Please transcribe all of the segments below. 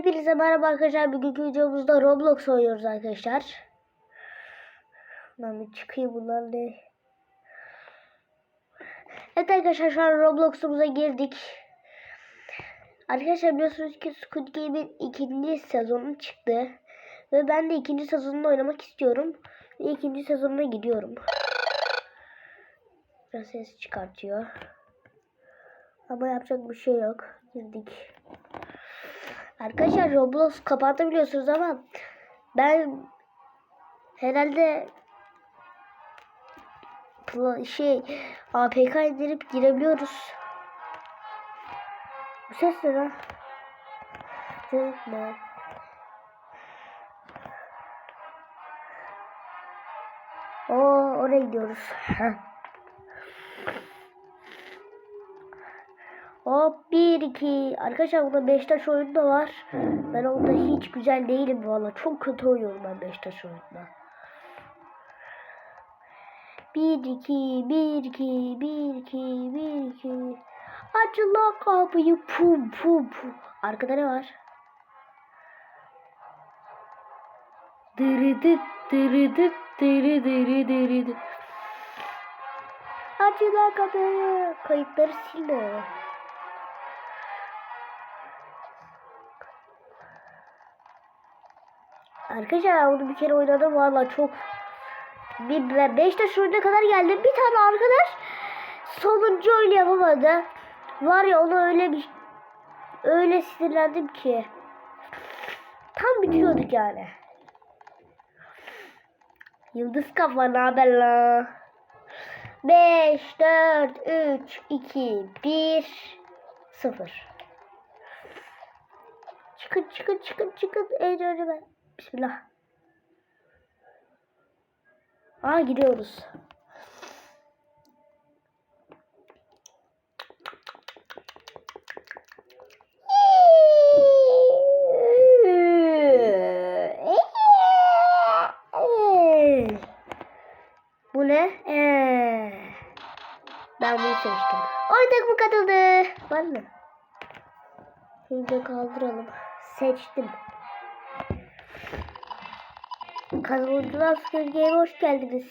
Hepinize merhaba arkadaşlar. Bugünkü videomuzda Roblox oynuyoruz arkadaşlar. Ben bir çıkayım bunlar ne? Evet arkadaşlar şu an Roblox'umuza girdik. Arkadaşlar biliyorsunuz ki Squid Game'in ikinci sezonu çıktı. Ve ben de ikinci sezonunu oynamak istiyorum. Ve ikinci sezonuna gidiyorum. Biraz ses çıkartıyor. Ama yapacak bir şey yok. Girdik. Arkadaşlar Roblox kapandı biliyorsunuz ama ben herhalde şey APK indirip girebiliyoruz. Bu ses ne lan? Ne? Oo, oraya gidiyoruz. Hop 1 2 Arkadaşlar burada Beşiktaş oyunu da var. Ben onda hiç güzel değilim valla. Çok kötü oynuyorum ben Beşiktaş oyununda. 1 2 1 2 1 2 1 2 Açın lan kapıyı pum pum pum. Arkada ne var? Dırıdıt dırıdıt dırı dırı dırıdıt. Açın lan kapıyı. Kayıtları silme. Arkadaşlar ben bunu bir kere oynadım valla çok bir ben Beşiktaş oyuna kadar geldim. Bir tane arkadaş sonuncu oyunu yapamadı. Var ya onu öyle bir öyle sinirlendim ki. Tam bitiriyorduk yani. Yıldız kafa ne haber la? 5 4 3 2 1 0 Çıkın çıkın çıkın çıkın. En ben. Bismillah. Aa gidiyoruz. Bu ne? Ee, ben bunu seçtim. Oy takımı katıldı. Var mı? Şunu kaldıralım. Seçtim. Kazanıcılar Squid Game'e hoş geldiniz.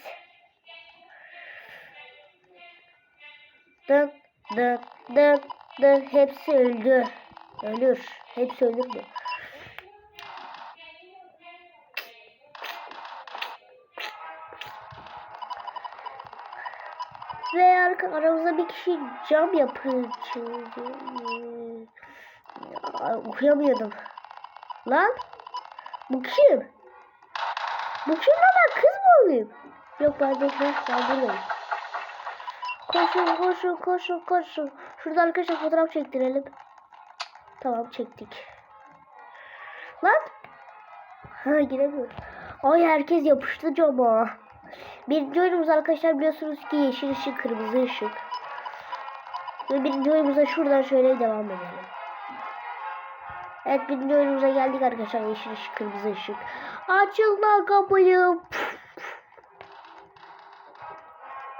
Dık dık dık dık hepsi öldü. Ölür. Hepsi ölür mü? Ve arka aramızda bir kişi cam yapıcı. Ya, okuyamıyordum. Lan bu kim? Bu kim ben kız mı olayım? Yok ben ben, ben buradayım. Koşun koşun koşun koşun. Şurada arkadaşlar fotoğraf çektirelim. Tamam çektik. Lan. Ha giremiyorum. Ay herkes yapıştı cama. Birinci oyunumuz arkadaşlar biliyorsunuz ki yeşil ışık kırmızı ışık. Ve birinci oyunumuza şuradan şöyle devam edelim. Evet birinci oyunumuza geldik arkadaşlar yeşil ışık kırmızı ışık. Açıl lan kapıyı.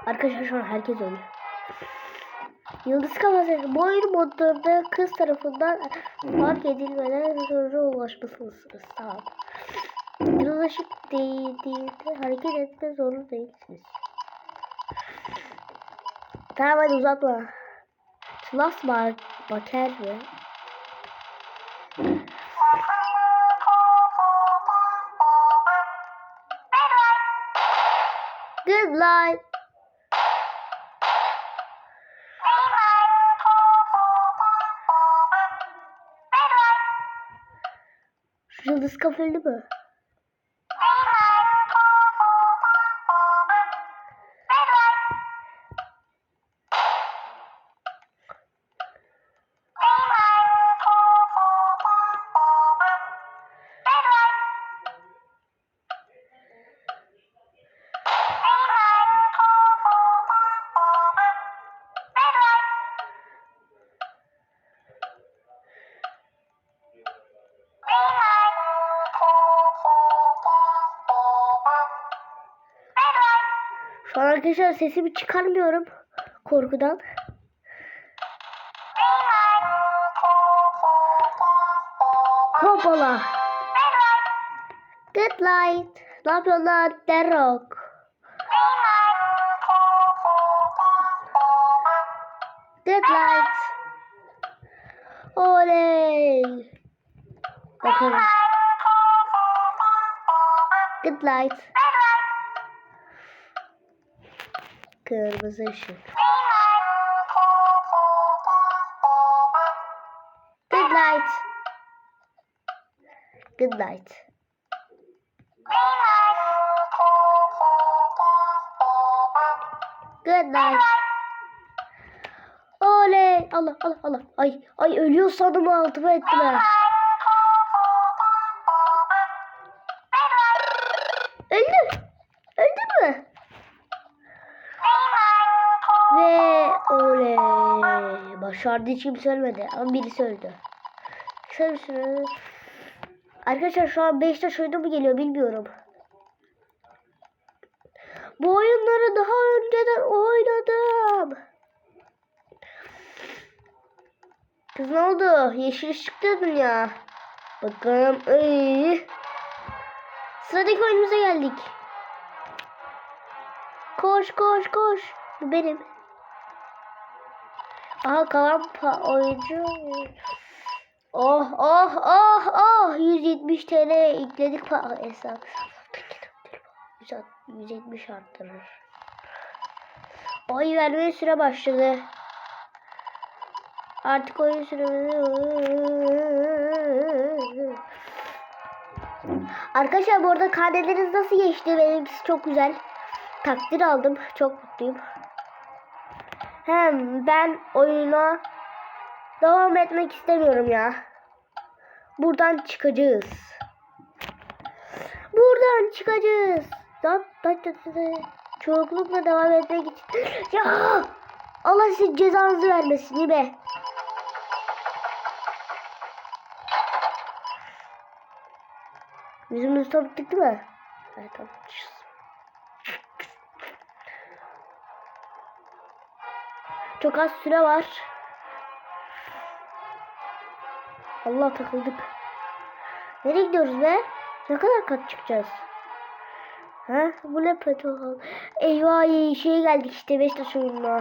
Arkadaşlar şu an herkes ölüyor. Yıldız kafası bu oyun kız tarafından fark edilmeden sonuca ulaşmalısınız. Tamam. Yıldız ışık değdiğinde hareket etme zorunda değilsiniz. Tamam hadi uzatma. Slas bak bakar mı? Good. Şu yıldız kafalı mı? Arkadaşlar sesimi çıkarmıyorum korkudan. Hop Hoppala. Good light. Ne yapıyorsun lan? Derok. Good light. Oley. Bakalım. Good light. Kırmızı ışık. Good night. Good night. Good night. Oley. Allah Allah Allah. Ay ay ölüyor sandım altıma ettim ha. Başardı hiç kimse ölmedi. Ama birisi öldü. Kısa bir süre. Arkadaşlar şu an 5 taş oyunu mu geliyor bilmiyorum. Bu oyunları daha önceden oynadım. Kız ne oldu? Yeşil ışık diyordun ya. Bakalım. Ay. Sıradaki oyunumuza geldik. Koş koş koş. Bu benim. Aha kalan oyuncu. Oh oh oh oh 170 TL ekledik pa hesap. 170 arttırır. Oy vermeye süre başladı. Artık oyun süremizi... Arkadaşlar bu arada karneleriniz nasıl geçti? Benimkisi çok güzel. Takdir aldım. Çok mutluyum. Hem ben oyuna devam etmek istemiyorum ya. Buradan çıkacağız. Buradan çıkacağız. Çoğunlukla devam etmek için. Ya Allah size cezanızı vermesin mi? Yüzümüzü tanıttık değil mi? Evet tanıtmışız. Çok az süre var. Allah takıldık. Nereye gidiyoruz be? Ne kadar kat çıkacağız? Ha? Bu ne petrol? Eyvah şeye geldik işte Beşiktaş oyununa.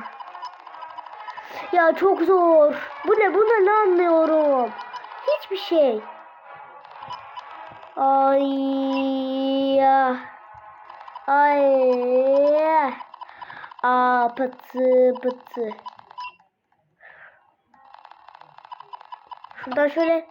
Ya çok zor. Bu ne? Bu ne? Ne anlıyorum? Hiçbir şey. Ay ya. Ay ya. Aa pıtı pıtı. Şuradan şöyle.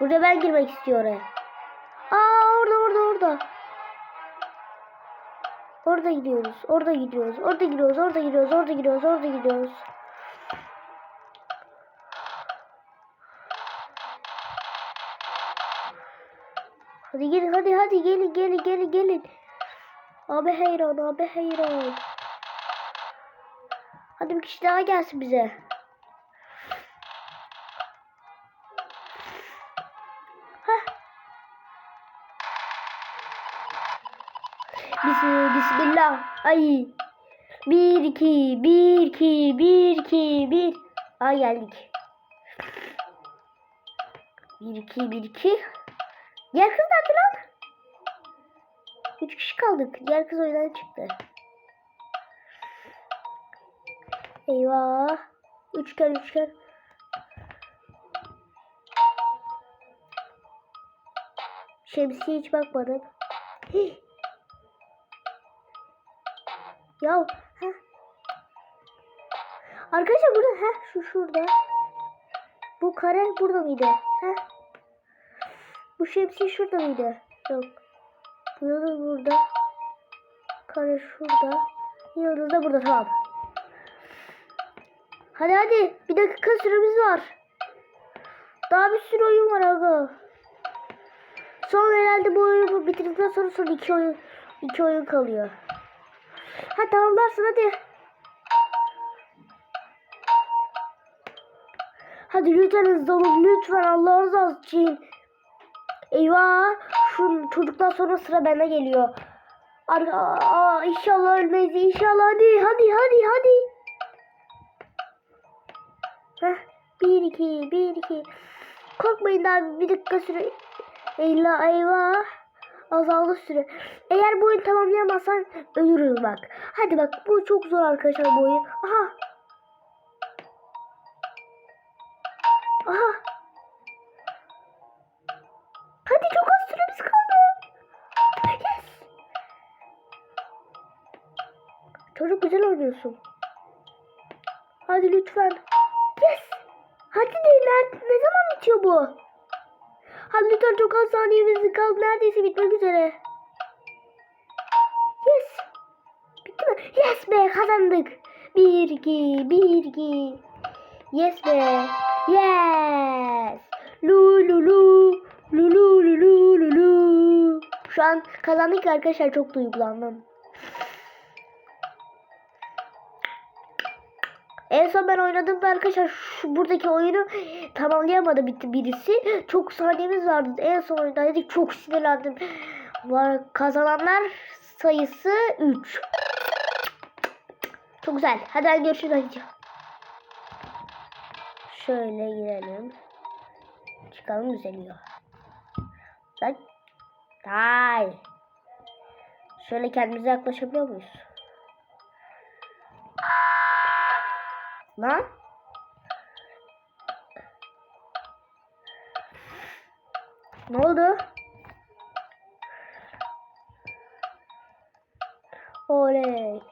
Burada ben girmek istiyorum. Aa orada orada orada. Orada gidiyoruz. Orada gidiyoruz. Orada gidiyoruz. Orada gidiyoruz. Orada gidiyoruz. Orada gidiyoruz. Hadi gelin hadi hadi gelin gelin gelin gelin. Abi hayran abi hayran. Hadi bir kişi daha gelsin bize. Bis- Bismillah. Ay. Bir iki bir iki bir iki bir. Aa geldik. Bir iki bir iki. Diğer kız nerede lan? Üç kişi kaldık. Diğer kız oyundan çıktı. Eyvah. Üçgen üçgen. Şemsiye hiç bakmadım. Hih. Ya. Heh. Arkadaşlar burada ha şu şurada. Bu kare burada mıydı? Heh. Bu şemsiye şurada mıydı? Yok. Bu yıldız burada. Kare şurada. Yıldız da burada tamam. Hadi hadi. Bir dakika süremiz var. Daha bir sürü oyun var aga. Son herhalde bu oyunu bitirdikten sonra son iki oyun iki oyun kalıyor. Ha tamamlarsın hadi. Hadi lütfen hızlı olun lütfen Allah razı olsun. Eyvah şu çocuktan sonra sıra bende geliyor. Arka, aa, inşallah ölmeyiz. İnşallah hadi hadi hadi hadi. Heh, bir iki bir iki. Korkmayın abi bir dakika süre. Eyvah eyvah. Azaldı süre. Eğer bu oyunu tamamlayamazsan ölürüz bak. Hadi bak bu çok zor arkadaşlar bu oyun. Aha. Aha. Çocuk güzel oynuyorsun. Hadi lütfen. Yes. Hadi de nerede, ne zaman bitiyor bu? Hadi lütfen çok az saniyemiz kaldı. Neredeyse bitmek üzere. Yes. Bitti mi? Yes be kazandık. Bir iki bir iki. Yes be. Yes. Lu lu. Lu lu lu lu lu lu. Şu an kazandık arkadaşlar çok duygulandım. En son ben oynadığımda arkadaşlar şu buradaki oyunu tamamlayamadı bitti birisi. Çok saniyemiz vardı. En son oynadaydık. Çok sinirlendim. Var kazananlar sayısı 3. Çok güzel. Hadi ben görüşürüz hadi. Şöyle girelim. Çıkalım düzeliyor. Lan. Hay. Şöyle kendimize yaklaşabiliyor muyuz? Lan. Ne oldu? Oley.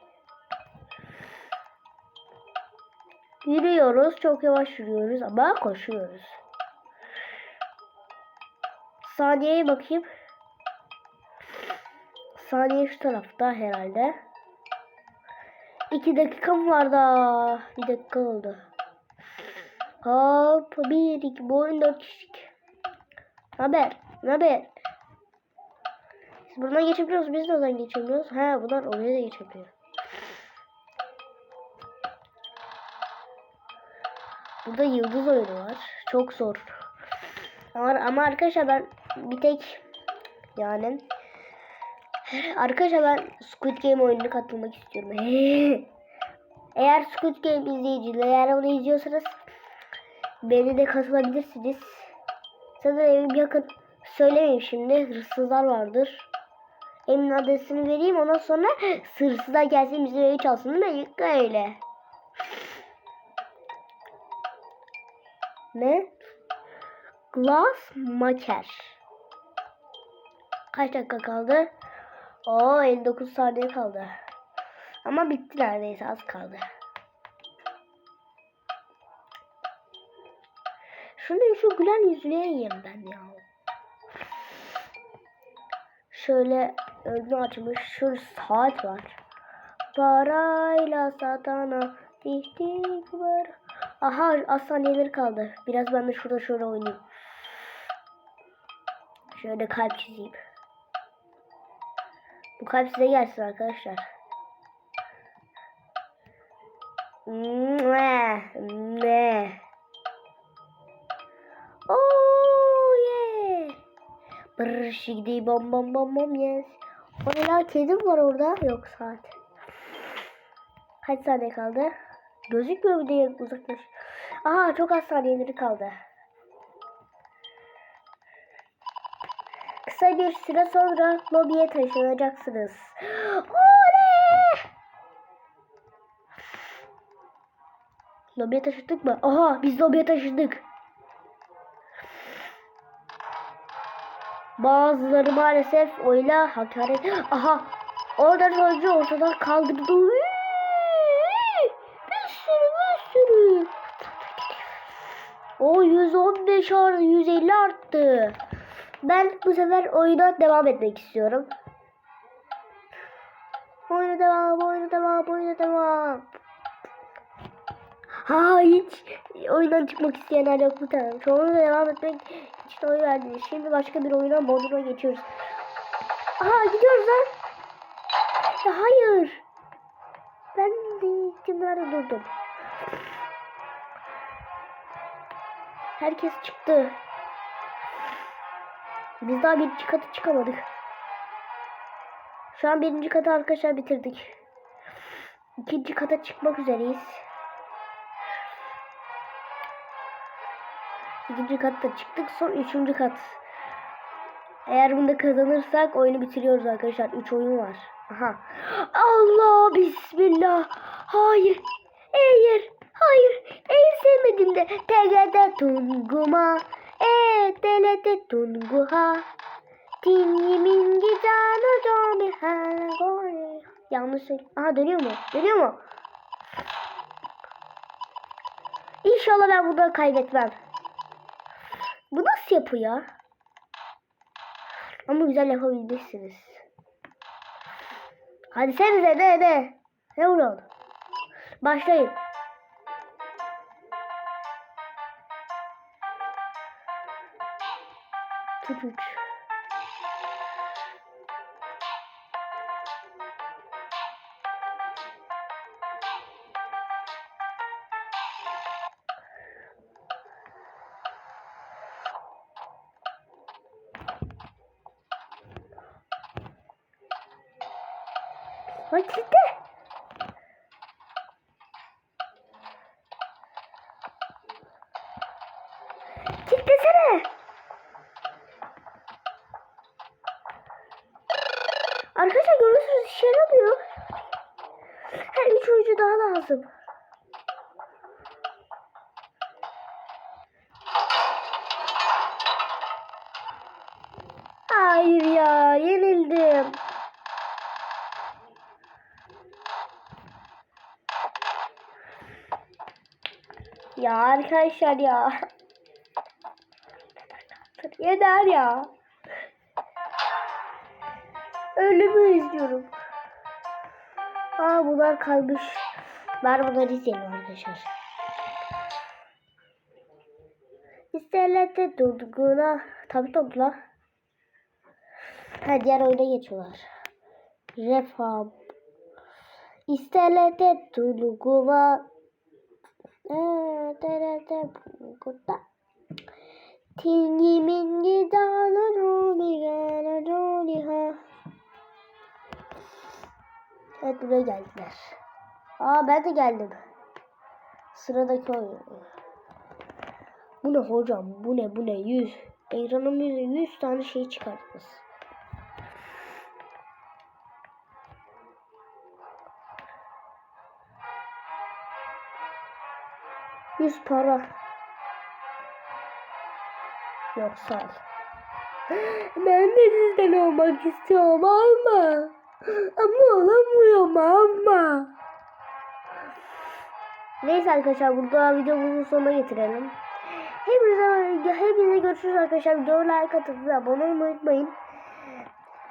Yürüyoruz. Çok yavaş yürüyoruz ama koşuyoruz. Saniyeye bakayım. Saniye şu tarafta herhalde. İki dakikam var daha. Bir dakika oldu. Hop. Bir, iki, bu oyun dört kişilik. Haber. Haber. Biz buradan geçebiliyoruz. Biz de oradan geçebiliyoruz. Ha bunlar oraya da geçebiliyor. Burada yıldız oyunu var. Çok zor. Ama, ama arkadaşlar ben bir tek yani arkadaşlar ben Squid Game oyununa katılmak istiyorum. Eğer Squid Game izleyiciler eğer onu izliyorsanız beni de katılabilirsiniz. Sanırım evim yakın. Söylemeyeyim şimdi. Hırsızlar vardır. Emin adresini vereyim. Ondan sonra hırsızlar gelsin bizim evi çalsın. Değil mi? Öyle. Ne? Glass Maker. Kaç dakika kaldı? Oo 59 saniye kaldı. Ama bitti neredeyse az kaldı. Şunu şu gülen yüzüne yiyeyim ben ya. Şöyle önünü açmış. Şurada saat var. Parayla satana ihtiyaç var. Aha az saniyeleri kaldı. Biraz ben de şurada şöyle oynayayım. Şöyle kalp çizeyim. Bu kalp size gelsin arkadaşlar. Ne? Oh yeah. Brr şigdi bom bom bom bom yes. O ne lan kedim var orada. Yok saat. Kaç saniye kaldı? Gözükmüyor mu diye uzaklaş. Aha çok az saniyeleri kaldı. Kısa bir süre sonra lobiye taşınacaksınız. Oley! Lobiye taşıdık mı? Aha biz lobiye taşıdık. Bazıları maalesef oyla hakaret. Aha oradan çocuğu ortadan kaldırdı. Bir sürü bir sürü. O 115 arttı 150 arttı. Ben bu sefer oyuna devam etmek istiyorum. Oyuna devam, oyuna devam, oyuna devam. Ha hiç oyundan çıkmak isteyenler yok bu tane. Oyuna devam etmek için oy verdi. Şimdi başka bir oyuna moduna geçiyoruz. Aha gidiyoruz lan. Ya hayır. Ben de kimlerde durdum. Herkes çıktı. Biz daha birinci katı çıkamadık. Şu an birinci katı arkadaşlar bitirdik. İkinci kata çıkmak üzereyiz. İkinci katta çıktık. Son üçüncü kat. Eğer bunda kazanırsak oyunu bitiriyoruz arkadaşlar. Üç oyun var. Aha. Allah bismillah. Hayır. Hayır. Hayır. En sevmedim de. Tegede tunguma. E delete tunguha. Tingi mingi cano jomi hala gore. Yanlış. Aha dönüyor mu? Dönüyor mu? İnşallah ben burada kaybetmem. Bu nasıl yapıyor? Ama güzel yapabilmişsiniz. Hadi sen de de de. Ne vuruyorsun? Başlayın. Tut üç. Hadi de. Çık desene. Arkadaşlar görüyorsunuz işe yaramıyor. Her üç oyuncu daha lazım. Hayır ya yenildim. Ya arkadaşlar ya. Yeter ya. Ölümü izliyorum. Aa bunlar kalmış. Var bunları izleyelim arkadaşlar. İsterlerde durduğuna tabi topla. Ha diğer oyuna geçiyorlar. Refam. İstelete tuluguma. Ee, Terete kutta. Tingi mingi dağlı roli gana roli ha. Evet buraya geldiler. Aa ben de geldim. Sıradaki oyun. Bu ne hocam? Bu ne? Bu ne? 100. Ekranımızda 100 tane şey çıkartmış. 100 para. Yok sağ. Ben de sizden olmak istiyorum ama. Ama olamıyorum ama. Neyse arkadaşlar burada videomuzun sonuna getirelim. Hepinize, hepinize görüşürüz arkadaşlar. Videoya like atıp ve abone olmayı unutmayın.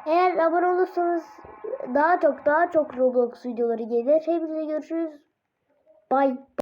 Eğer abone olursanız daha çok daha çok Roblox videoları gelir. Hepinize görüşürüz. Bye.